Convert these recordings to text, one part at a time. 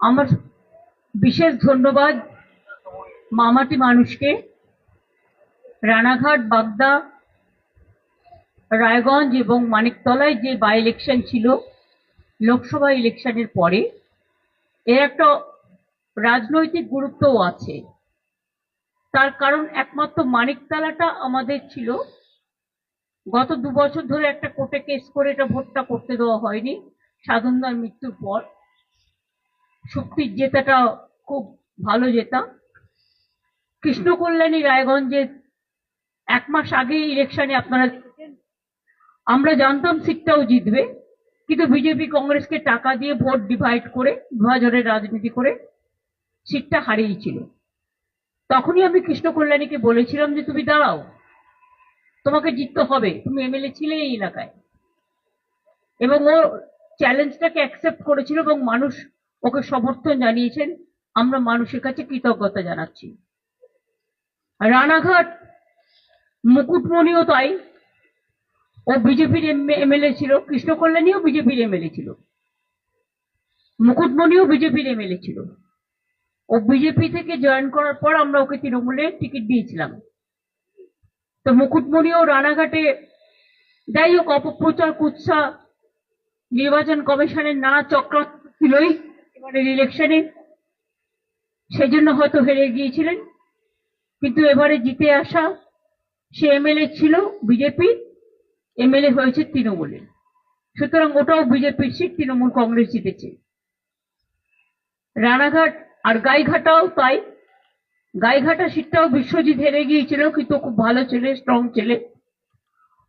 আমার বিশেষ ধন্যবাদ মামাটি মানুষকে, রানাঘাট, বাগদা, রায়গঞ্জ এবং মানিকতলায় যে বাই ইলেকশন ছিল, লোকসভা ইলেকশনের পরে, এর একটা রাজনৈতিক গুরুত্বও আছে। তার কারণ একমাত্র মানিকতলাটা আমাদের ছিল। গত দু বছর ধরে একটা কোর্টে কেস করে এটা ভোটটা করতে দেওয়া হয়নি। সাধনদার মৃত্যুর পর শক্তির জেতাটা খুব ভালো জেতা। কৃষ্ণ কল্যাণী রায়গঞ্জে এক মাস আগে ইলেকশনে আপনারা আমরা জানতাম সিটটাও জিতবে, কিন্তু বিজেপি কংগ্রেসকে টাকা দিয়ে ভোট ডিভাইড করে বিভাজনের রাজনীতি করে সিটটা হারিয়েছিল। তখনই আমি কৃষ্ণ কল্যাণীকে বলেছিলাম যে, তুমি দাঁড়াও, তোমাকে জিততে হবে, তুমি এমএলএ ছিলে এই এলাকায়। এবং ও চ্যালেঞ্জটাকে অ্যাকসেপ্ট করেছিল এবং মানুষ ওকে সমর্থন জানিয়েছেন, আমরা মানুষের কাছে কৃতজ্ঞতা জানাচ্ছি। রানাঘাট, মুকুটমণিও তাই। ও বিজেপির এমএলএ ছিল কৃষ্ণ কল্যাণীও বিজেপির এমএলএ ছিল। মুকুটমণিও বিজেপির এমএলএ ছিল। ও বিজেপি থেকে জয়েন করার পর আমরা ওকে তৃণমূলের টিকিট দিয়েছিলাম। তো মুকুটমণিও রানাঘাটে, যাই হোক, অপপ্রচার, কুৎসা, নির্বাচন কমিশনের নানা চক্রান্ত ছিলই। এবারের ইলেকশনে সেজন্য হয়তো হেরে গিয়েছিলেন। কিন্তু এবারে জিতে আসা সে এমএলএ ছিল বিজেপি, এমএলএ হয়েছে তৃণমূলের। সুতরাং ওটাও বিজেপির সিট তৃণমূল কংগ্রেস জিতেছে। রানাঘাট আর গাইঘাটাও তাই। গাইঘাটা সিটটাও বিশ্বজিৎ হেরে গিয়েছিল, কিন্তু খুব ভালো ছেলে স্ট্রং ছেলে।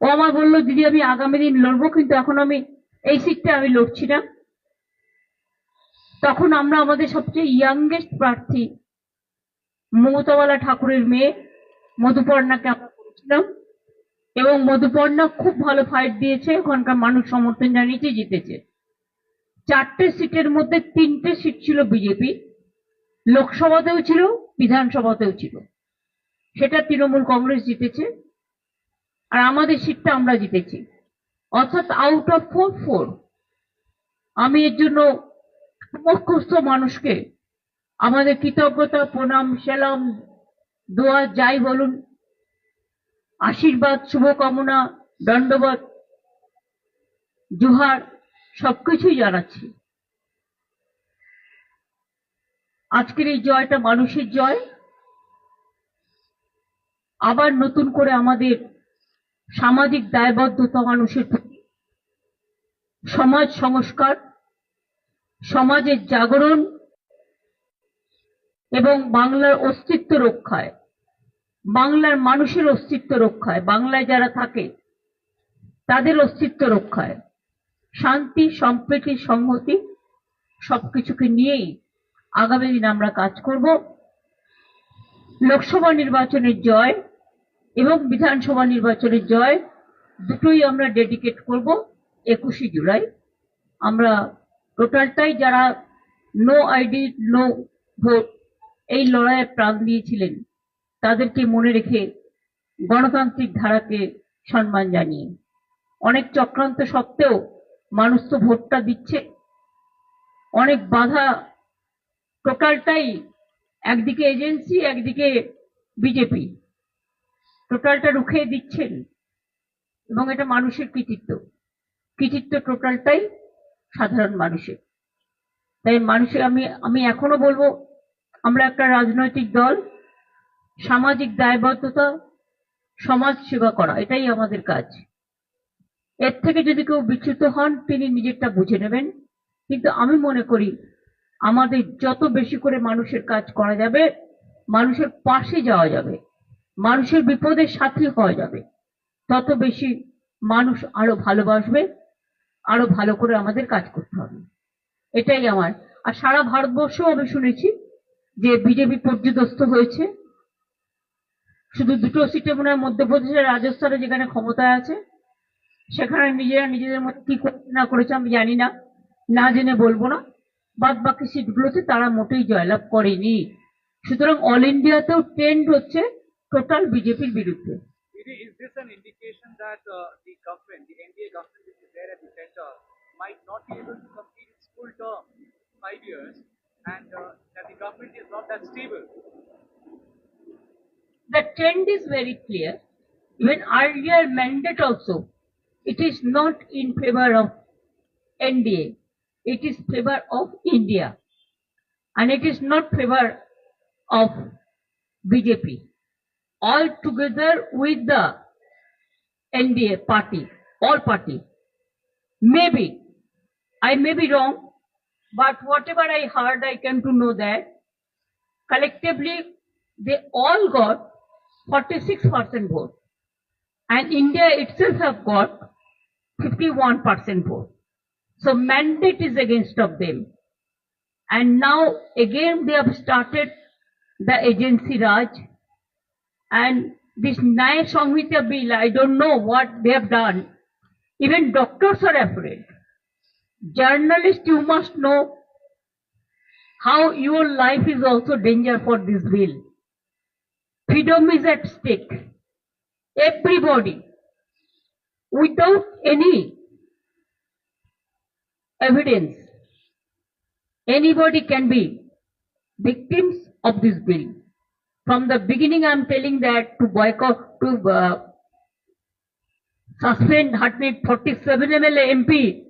ও আমার বলল, দিদি, আমি আগামী দিন লড়বো, কিন্তু এখন আমি এই সিটটা আমি লড়ছি না। তখন আমরা আমাদের সবচেয়ে ইয়াংগেস্ট প্রার্থী মমতাওয়ালা ঠাকুরের মেয়ে মধুপর্ণাকে আমরা করেছিলাম। এবং মধুপর্ণা খুব ভালো ফাইট দিয়েছে, ওখানকার মানুষ সমর্থন জানিয়েছে, জিতেছে। চারটে সিটের মধ্যে তিনটে সিট ছিল বিজেপি, লোকসভাতেও ছিল, বিধানসভাতেও ছিল। সেটা তৃণমূল কংগ্রেস জিতেছে, আর আমাদের সিটটা আমরা জিতেছি। অর্থাৎ আউট অফ ফোর ফোর আমি এর জন্য সমস্ত মানুষকে আমাদের কৃতজ্ঞতা, প্রণাম, সেলাম, দোয়া, যাই বলুন, আশীর্বাদ, শুভকামনা দণ্ডবাদ জোহার, সবকিছুই জানাচ্ছি। আজকের এই জয়টা মানুষের জয়। আবার নতুন করে আমাদের সামাজিক দায়বদ্ধতা মানুষের প্রতি সমাজ সংস্কার সমাজের জাগরণ এবং বাংলার অস্তিত্ব রক্ষায়, বাংলার মানুষের অস্তিত্ব রক্ষায়, বাংলায় যারা থাকে, তাদের অস্তিত্ব রক্ষায়। শান্তি, সম্প্রীতি, সংহতি সবকিছুকে নিয়েই আগামী দিন আমরা কাজ করব। লোকসভা নির্বাচনের জয় এবং বিধানসভা নির্বাচনের জয় দুটোই আমরা ডেডিকেট করব একুশে জুলাই। আমরা টোটালটাই যারা নো আইডি নো ভোট এই লড়াইয়ে প্রাণ দিয়েছিলেন, তাদেরকে মনে রেখে গণতান্ত্রিক ধারাকে সম্মান জানিয়ে। অনেক চক্রান্ত সত্ত্বেও মানুষ তো ভোটটা দিচ্ছে। অনেক বাধা টোটালটাই একদিকে এজেন্সি একদিকে বিজেপি টোটালটা রুখে দিচ্ছেন এবং এটা মানুষের কৃতিত্ব। কৃতিত্ব টোটালটাই সাধারণ মানুষের। তাই মানুষের, আমি আমি এখনও বলব, আমরা একটা রাজনৈতিক দল, সামাজিক দায়বদ্ধতা, সমাজ সেবা করা, এটাই আমাদের কাজ। এর থেকে যদি কেউ বিচ্যুত হন, তিনি নিজেরটা বুঝে নেবেন। কিন্তু আমি মনে করি, আমাদের যত বেশি করে মানুষের কাজ করা যাবে, মানুষের পাশে যাওয়া যাবে, মানুষের বিপদের সাথী হওয়া যাবে, তত বেশি মানুষ আরও ভালোবাসবে। আরও ভালো করে আমাদের কাজ করতে হবে। এটাই আমার। আর সারা ভারতবর্ষও আমি শুনেছি যে বিজেপি পর্যদস্ত হয়েছে। শুধু দুটো সিটে মনে হয় মধ্যপ্রদেশের রাজস্থানে যেখানে ক্ষমতায় আছে, সেখানে নিজেরা নিজেদের মধ্যে কি করছে না করেছে আমি জানি না। না জেনে বলব না। বাদ বাকি সিটগুলোতে তারা মোটেই জয়লাভ করেনি। সুতরাং অল ইন্ডিয়াতেও ট্রেন্ড হচ্ছে টোটাল বিজেপির বিরুদ্ধে। Is this an indication that uh, the government, the NDA government which is there at the center, might not be able to complete its full term, five years, and uh, that the government is not that stable. The trend is very clear. Even earlier mandate also, it is not in favor of NDA. It is favor of India. And it is not favor of BJP. All together with the NDA party, all party. Maybe, I may be wrong, but whatever I heard, I came to know that collectively they all got 46% vote and India itself have got 51% vote. So mandate is against of them. And now again they have started the agency Raj and this Nyaya Samhita bill, I don't know what they have done. Even doctors are afraid. Journalists, you must know how your life is also danger for this bill. Freedom is at stake. Everybody, without any evidence, anybody can be victims of this bill. From the beginning, I'm telling that to boycott, to uh, suspend 147 MLA MP,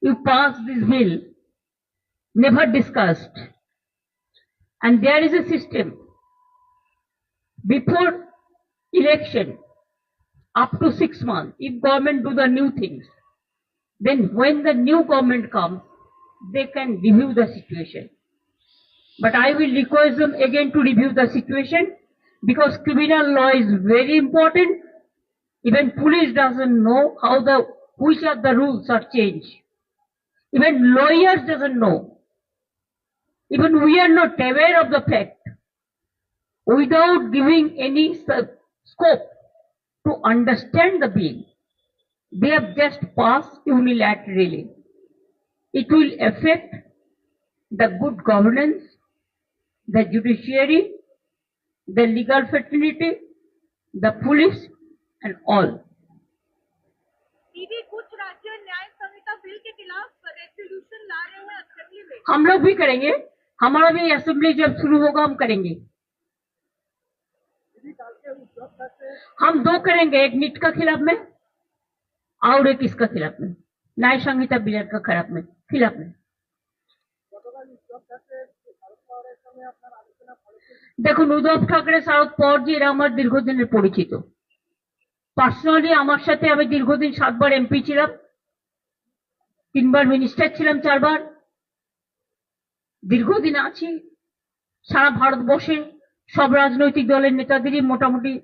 you pass this bill, never discussed. And there is a system. Before election, up to six months, if government do the new things, then when the new government comes, they can review the situation. But I will request them again to review the situation because criminal law is very important. Even police doesn't know how the, which of the rules are changed. Even lawyers doesn't know. Even we are not aware of the fact. Without giving any scope to understand the bill, they have just passed unilaterally. It will affect the good governance, the judiciary, the legal fraternity, the police, and all. कुछ राज्य न्याय संहिता bill के खिलाफ resolution ला रहे हैं assembly में। हम लोग भी करेंगे। हमारा भी असेंबली जब शुरू होगा हम करेंगे। हम दो करेंगे एक नीट का खिलाफ में और एक इसका खिलाफ में। न्याय संहिता बिल का खिलाफ में खिलाफ में। দেখুন, উদ্ধব ঠাকরে, শরদ পওয়ারজি, এরা আমার দীর্ঘদিনের পরিচিত। পার্সোনালি আমার সাথে আমি দীর্ঘদিন সাতবার এমপি ছিলাম, তিনবার মিনিস্টার ছিলাম চারবার। দীর্ঘদিন আছি, সারা ভারতবর্ষে সব রাজনৈতিক দলের নেতাদেরই মোটামুটি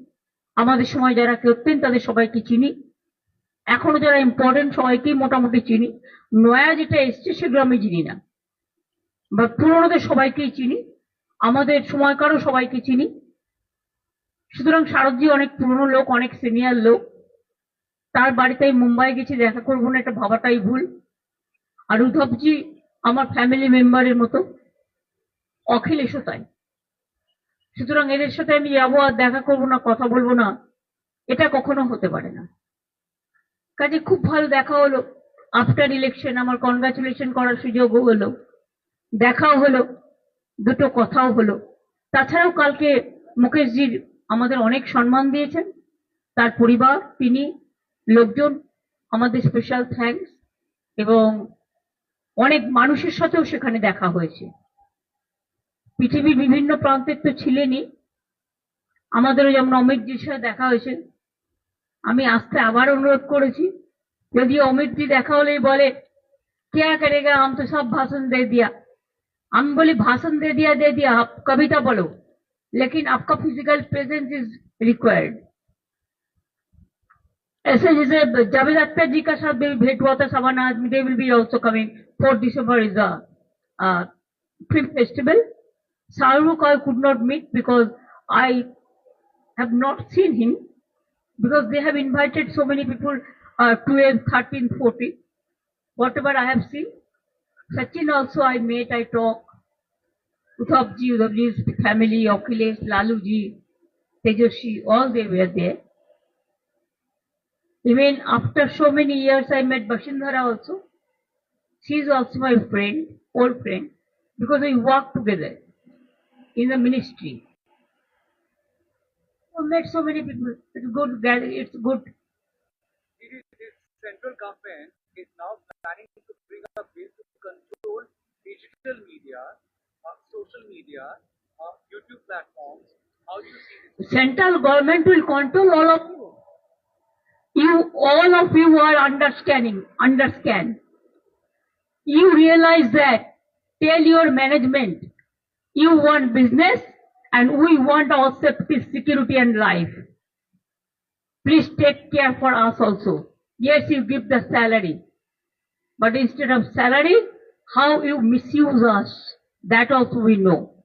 আমাদের সময় যারা করতেন, তাদের সবাইকে চিনি। এখনও যারা ইম্পর্টেন্ট সবাইকেই মোটামুটি চিনি। নয়া যেটা এসছে সেগুলো আমি চিনি না। বা পুরোনোদের সবাইকেই চিনি, আমাদের সময়কারও সবাইকে চিনি। সুতরাং শারদজি অনেক পুরনো লোক, অনেক সিনিয়র লোক। তার বাড়িতে মুম্বাই গেছি, দেখা করব না, এটা ভাবাটাই ভুল। আর উদ্ধবজি আমার ফ্যামিলি মেম্বারের মতো। অখিলেশও তাই। সুতরাং এদের সাথে আমি যাব আর দেখা করব না, কথা বলব না, এটা কখনো হতে পারে না। কাজে খুব ভালো দেখা হলো। আফটার ইলেকশন আমার কনগ্রাচুলেশন করার সুযোগও হলো। দেখাও হলো, দুটো কথাও হলো। তাছাড়াও কালকে মুকেশজির আমাদের অনেক সম্মান দিয়েছেন। তার পরিবার, তিনি, লোকজন, আমাদের স্পেশাল থ্যাংকস এবং অনেক মানুষের সাথেও সেখানে দেখা হয়েছে। পৃথিবীর বিভিন্ন প্রান্তের তো ছিলেনই। আমাদেরও যেমন অমিতজির সাথে দেখা হয়েছে। আমি আসতে আবার অনুরোধ করেছি। যদি অমিতজি দেখা হলেই বলে, কে গা, আম তো সব ভাষণ দিয়ে দিয়া। हम बोले भाषण दे दिया दे दिया, आप कविता बोलो। लेकिन आपका फ़िज़िकल प्रेजेंस इज़ रिक्वायर्ड ऐसे जैसे जावेद अख्तर जी का साथ भेंट हुआ था सवानाथ they will be also coming fourth December is the festival Shahrukh I could not meet because I have not seen him because they have invited so many people twelve thirteen fourteen whatever I have seen Sachin also I met, I talk. Uthabji, Uthabji's family, Akhilesh, Laluji, Tejoshi, all they were there. Even after so many years, I met Bashindhara also. She is also my friend, old friend. because we work together in the ministry. We met so many people. It's good. It's good. This central government is now planning to bring to control digital media, social media, YouTube platforms. How do you see this? Central government will control all of you. You, all of you are understanding, understand. You realize that, tell your management, you want business and we want our safety, security and life. Please take care for us also. Yes, you give the salary. But instead of salary, how you misuse us, that also we know.